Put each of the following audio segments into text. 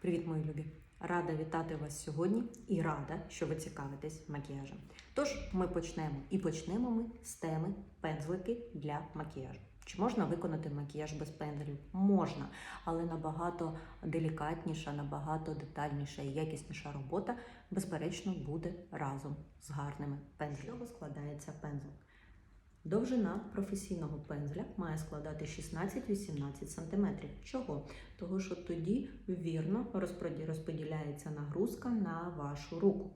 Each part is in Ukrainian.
Привіт, мої любі! Рада вітати вас сьогодні і рада, що ви цікавитесь макіяжем. Тож ми почнемо. І почнемо ми з теми пензлики для макіяжу. Чи можна виконати макіяж без пензлів? Можна, але набагато делікатніша, набагато детальніша і якісніша робота, безперечно, буде разом з гарними пензлями. Чого складається пензлик? Довжина професійного пензля має складати 16-18 см. Чого? Того, що тоді вірно розподіляється нагрузка на вашу руку.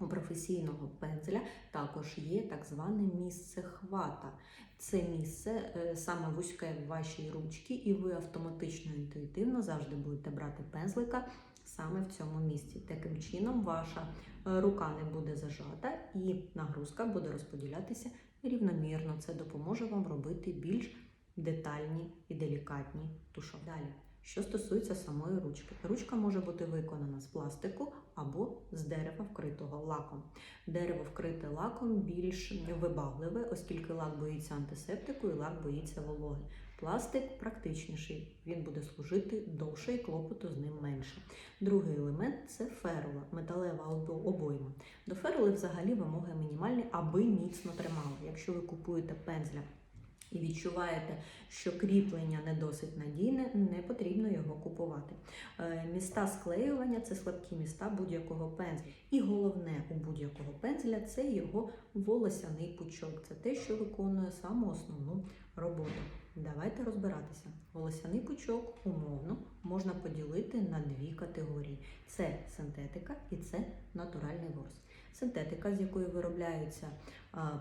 У професійного пензля також є так зване місце хвата. Це місце е, саме вузьке в вашій ручці, і ви автоматично інтуїтивно завжди будете брати пензлика саме в цьому місці. Таким чином, ваша е, рука не буде зажата і нагрузка буде розподілятися рівномірно. Це допоможе вам робити більш детальні і делікатні тушок. Далі, що стосується самої ручки, ручка може бути виконана з пластику або з дерева, вкритого лаком. Дерево вкрите лаком більш вибагливе, оскільки лак боїться антисептику і лак боїться вологи. Пластик практичніший, він буде служити довше і клопоту з ним менше. Другий елемент це ферула, металева обо- обойма. До ферули взагалі вимоги мінімальні, аби міцно тримало. Якщо ви купуєте пензля і відчуваєте, що кріплення не досить надійне, не потрібно його купувати. Е, Міста склеювання це слабкі міста будь-якого пензля. І головне у будь-якого пензля це його волосяний пучок. Це те, що виконує саму основну роботу. Давайте розбиратися. Волосяний пучок умовно можна поділити на дві категорії: це синтетика і це натуральний ворс. Синтетика, з якої виробляються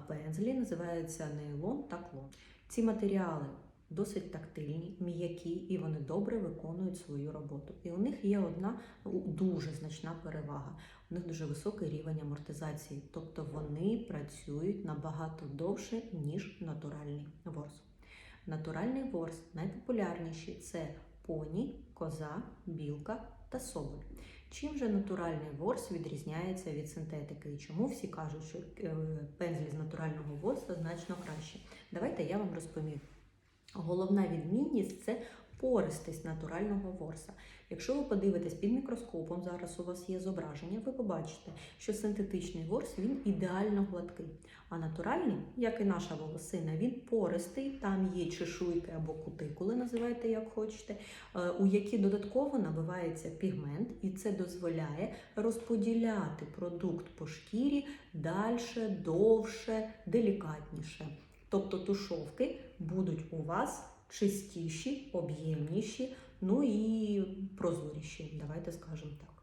пензлі, називається нейлон та клон. Ці матеріали досить тактильні, м'які і вони добре виконують свою роботу. І у них є одна дуже значна перевага. У них дуже високий рівень амортизації, тобто вони працюють набагато довше, ніж натуральний ворс. Натуральний ворс найпопулярніші це поні, коза, білка та соболь. Чим же натуральний ворс відрізняється від синтетики? І чому всі кажуть, що е, пензлі з натурального ворса значно краще? Давайте я вам розповім. Головна відмінність це пористість натурального ворса. Якщо ви подивитесь під мікроскопом, зараз у вас є зображення, ви побачите, що синтетичний ворс він ідеально гладкий. А натуральний, як і наша волосина, він пористий, там є чешуйки або кутикули, називайте як хочете, е, у які додатково набивається пігмент, і це дозволяє розподіляти продукт по шкірі далі, довше, делікатніше. Тобто тушовки будуть у вас чистіші, об'ємніші, ну і прозоріші, давайте скажемо так.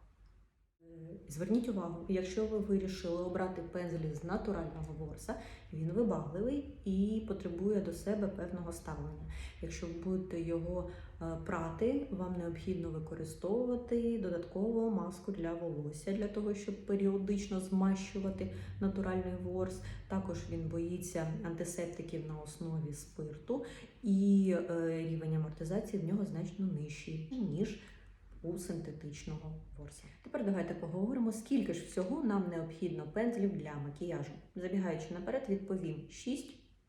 Зверніть увагу, якщо ви вирішили обрати пензлі з натурального ворса, він вибагливий і потребує до себе певного ставлення. Якщо ви будете його е, прати, вам необхідно використовувати додатково маску для волосся для того, щоб періодично змащувати натуральний ворс. Також він боїться антисептиків на основі спирту, і е, рівень амортизації в нього значно нижчий, ніж у синтетичного ворса. Тепер давайте поговоримо, скільки ж всього нам необхідно пензлів для макіяжу. Забігаючи наперед, відповім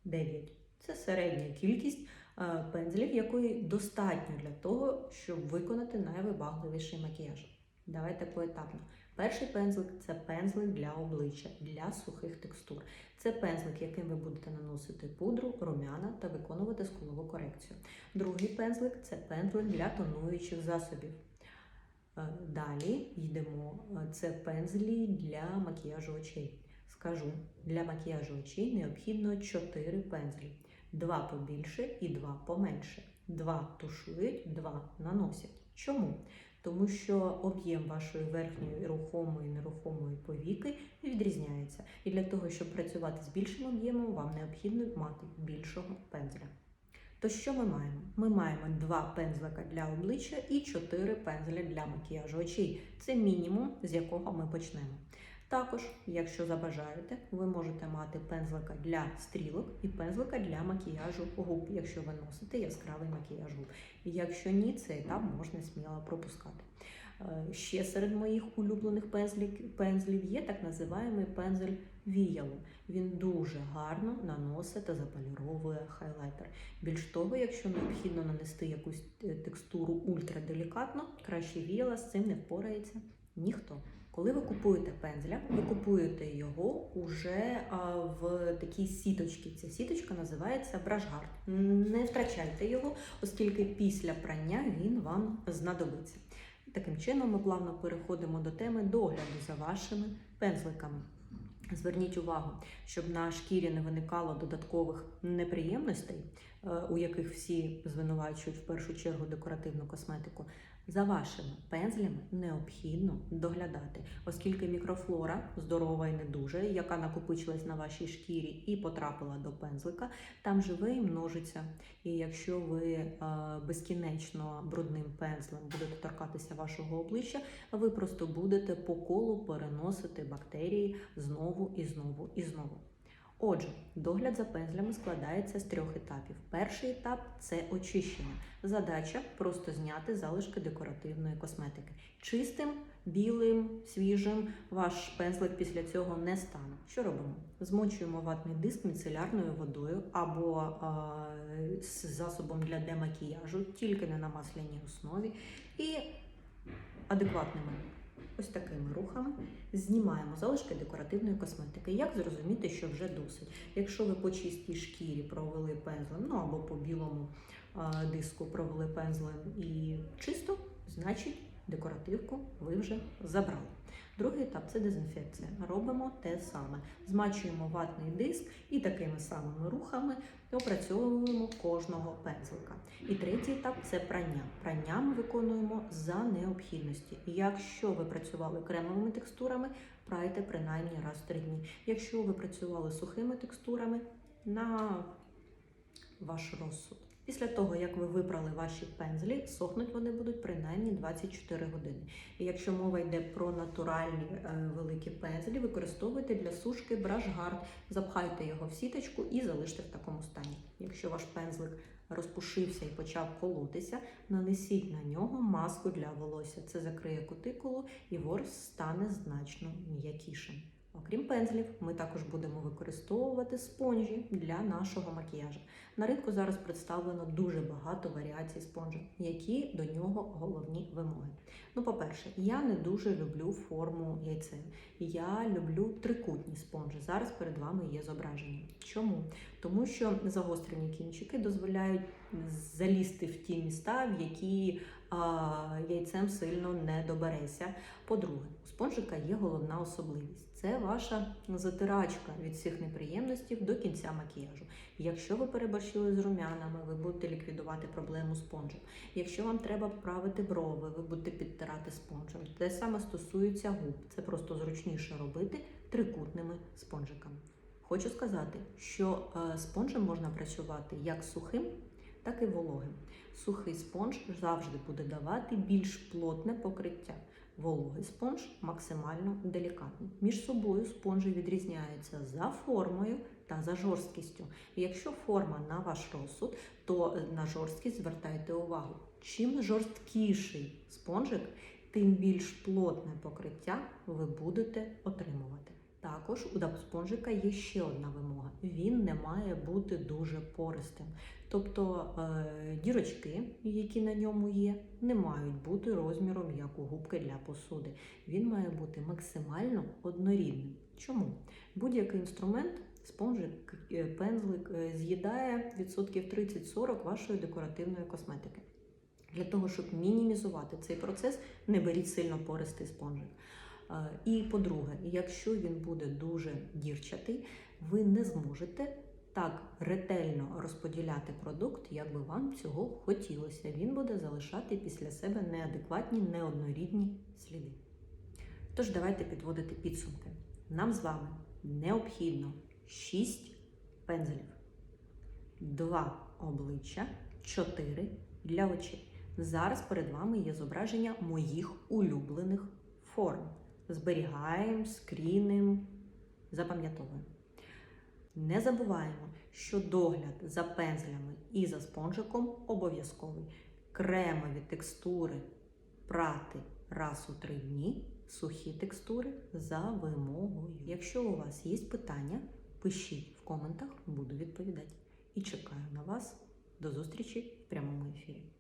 6-9. Це середня кількість е, пензлів, якої достатньо для того, щоб виконати найвибагливіший макіяж. Давайте поетапно. Перший пензлик це пензлик для обличчя, для сухих текстур. Це пензлик, яким ви будете наносити пудру, румяна та виконувати скулову корекцію. Другий пензлик це пензлик для тонуючих засобів. Е, Далі йдемо. е, Це пензлі для макіяжу очей. Скажу, для макіяжу очей необхідно 4 пензлі. Два побільше і два поменше. Два тушують, два наносять. Чому? Тому що об'єм вашої верхньої рухомої і нерухомої повіки відрізняється. І для того, щоб працювати з більшим об'ємом, вам необхідно мати більшого пензля. То що ми маємо? Ми маємо два пензлика для обличчя і чотири пензля для макіяжу очей. Це мінімум, з якого ми почнемо. Також, якщо забажаєте, ви можете мати пензлика для стрілок і пензлика для макіяжу губ, якщо ви носите яскравий макіяж губ. Якщо ні, цей етап можна сміло пропускати. Е, Ще серед моїх улюблених пензлів є так називаємий пензель віяло. Він дуже гарно наносить та заполіровує хайлайтер. Більш того, якщо необхідно нанести якусь е, текстуру ультраделікатно, краще віяла з цим не впорається ніхто. Коли ви купуєте пензля, ви купуєте його уже в такій сіточці. Ця сіточка називається брашгард. Не втрачайте його, оскільки після прання він вам знадобиться. Таким чином, ми плавно переходимо до теми догляду за вашими пензликами. Зверніть увагу, щоб на шкірі не виникало додаткових неприємностей, е, у яких всі звинувачують в першу чергу декоративну косметику. За вашими пензлями необхідно доглядати, оскільки мікрофлора здорова і не дуже, яка накопичилась на вашій шкірі і потрапила до пензлика, там живе і множиться. І якщо ви е, безкінечно брудним пензлем будете торкатися вашого обличчя, ви просто будете по колу переносити бактерії знову і знову і знову. Отже, догляд за пензлями складається з трьох етапів. Перший етап це очищення. Задача просто зняти залишки декоративної косметики. Чистим, білим, свіжим ваш пензлик після цього не стане. Що робимо? Змочуємо ватний диск міцелярною водою або е, з засобом для демакіяжу, тільки не на масляній основі, і адекватними ось такими рухами знімаємо залишки декоративної косметики. Як зрозуміти, що вже досить? Якщо ви по чистій шкірі провели пензлем, ну або по білому диску провели пензлем і чисто, значить декоративку ви вже забрали. Другий етап це дезінфекція. Робимо те саме. Змачуємо ватний диск і такими самими рухами опрацьовуємо кожного пензлика. І третій етап це прання. Прання ми виконуємо за необхідності. Якщо ви працювали кремовими текстурами, прайте принаймні раз в три дні. Якщо ви працювали сухими текстурами, на ваш розсуд. Після того, як ви випрали ваші пензлі, сохнуть вони будуть принаймні 24 години. І якщо мова йде про натуральні е, великі пензлі, використовуйте для сушки брашгард, запхайте його в сіточку і залиште в такому стані. Якщо ваш пензлик розпушився і почав колотися, нанесіть на нього маску для волосся. Це закриє кутикулу і ворс стане значно м'якішим. Окрім пензлів, ми також будемо використовувати спонжі для нашого макіяжу. На ринку зараз представлено дуже багато варіацій спонжа, які до нього головні вимоги. Ну, по-перше, я не дуже люблю форму яйця. Я люблю трикутні спонжі. Зараз перед вами є зображення. Чому? Тому що загострені кінчики дозволяють залізти в ті міста, в які яйцем сильно не добереся. По-друге, у спонжика є головна особливість. Це ваша затирачка від всіх неприємностей до кінця макіяжу. Якщо ви переборщили з румянами, ви будете ліквідувати проблему спонжем. Якщо вам треба поправити брови, ви будете підтирати спонжем. Те саме стосується губ. Це просто зручніше робити трикутними спонжиками. Хочу сказати, що е, спонжем можна працювати як сухим, так і вологим. Сухий спонж завжди буде давати більш плотне покриття. Вологий спонж максимально делікатний. Між собою спонжі відрізняються за формою та за жорсткістю. Якщо форма на ваш розсуд, то на жорсткість звертайте увагу. Чим жорсткіший спонжик, тим більш плотне покриття ви будете отримувати. Також у спонжика є ще одна вимога: він не має бути дуже пористим. Тобто е, дірочки, які на ньому є, не мають бути розміром як у губки для посуди. Він має бути максимально однорідним. Чому? Будь-який інструмент, спонжик, е, пензлик е, з'їдає відсотків 30-40 вашої декоративної косметики. Для того, щоб мінімізувати цей процес, не беріть сильно пористий спонжик. І по-друге, якщо він буде дуже дірчатий, ви не зможете так ретельно розподіляти продукт, як би вам цього хотілося. Він буде залишати після себе неадекватні, неоднорідні сліди. Тож давайте підводити підсумки. Нам з вами необхідно 6 пензлів, 2 обличчя, 4 для очей. Зараз перед вами є зображення моїх улюблених форм. Зберігаємо, скрінимо, запам'ятовуємо. Не забуваємо, що догляд за пензлями і за спонжиком обов'язковий. Кремові текстури прати раз у три дні сухі текстури за вимогою. Якщо у вас є питання, пишіть в коментах, буду відповідати. І чекаю на вас. До зустрічі в прямому ефірі.